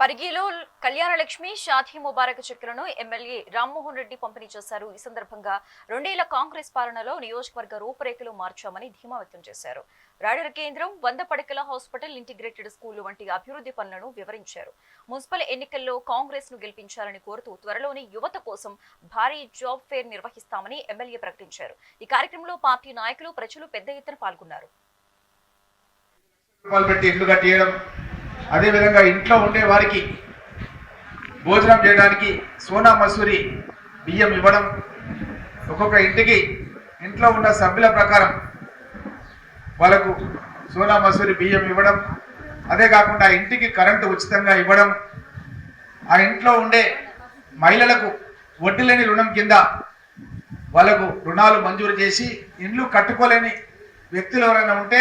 పరిగిలో కళ్యాణలక్ష్మి షాదీ ముబారక్ చెక్కులను ఎమ్మెల్యే రామ్మోహన్ రెడ్డి పంపిణీ చేశారు. ఈ సందర్భంగా రెండేళ్ళ కాంగ్రెస్ పాలనలో నియోజకవర్గ రూపురేఖలు మార్చామని ధీమా వ్యక్తం చేశారు. రాడర్ కేంద్రం వంద పడకల హాస్పిటల్ ఇంటిగ్రేటెడ్ స్కూళ్ళు వంటి అభివృద్ధి పనులను వివరించారు. మున్సిపల్ ఎన్నికల్లో కాంగ్రెస్ను గెలిపించాలని కోరుతూ త్వరలోనే యువత కోసం భారీ జాబ్ ఫేర్ నిర్వహిస్తామని ఎమ్మెల్యే ప్రకటించారు. ఈ కార్యక్రమంలో పార్టీ నాయకులు ప్రజలు పెద్ద ఎత్తున పాల్గొన్నారు. అదేవిధంగా ఇంట్లో ఉండే వారికి భోజనం చేయడానికి సోనా మసూరి బియ్యం ఇవ్వడం ఒక్కొక్క ఇంటికి ఇంట్లో ఉన్న సభ్యుల ప్రకారం వాళ్ళకు సోనా మసూరి బియ్యం ఇవ్వడం అదే కాకుండా ఇంటికి కరెంటు ఉచితంగా ఇవ్వడం ఆ ఇంట్లో ఉండే మహిళలకు వడ్డీ లేని రుణం కింద వాళ్ళకు రుణాలు మంజూరు చేసి ఇల్లు కట్టుకోలేని వ్యక్తులు ఎవరైనా ఉంటే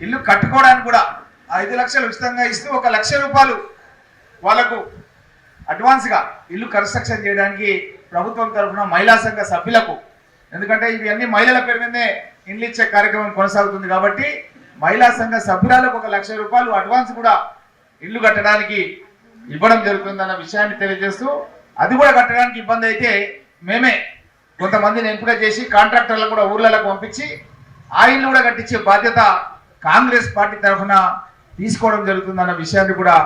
ఇల్లు కట్టుకోవడానికి కూడా ఐదు లక్షలు ఉచితంగా ఇస్తూ ఒక లక్ష రూపాయలు వాళ్ళకు అడ్వాన్స్గా ఇల్లు కన్స్ట్రక్షన్ చేయడానికి ప్రభుత్వం తరఫున మహిళా సంఘ సభ్యులకు. ఎందుకంటే ఇవి మహిళల పేరు మీదే ఇండ్లు ఇచ్చే కార్యక్రమం కొనసాగుతుంది కాబట్టి మహిళా సంఘ సభ్యురాలకు ఒక లక్ష రూపాయలు అడ్వాన్స్ కూడా ఇల్లు కట్టడానికి ఇవ్వడం జరుగుతుందన్న విషయాన్ని తెలియజేస్తూ అది కూడా కట్టడానికి ఇబ్బంది అయితే మేమే కొంతమందిని ఎంపిక చేసి కాంట్రాక్టర్లను కూడా ఊర్లకు పంపించి ఆ ఇల్లు కూడా కట్టించే బాధ్యత కాంగ్రెస్ పార్టీ తరఫున తీసుకోవడం జరుగుతుందన్న విషయాన్ని కూడా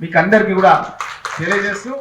మీకు అందరికీ కూడా తెలియజేస్తూ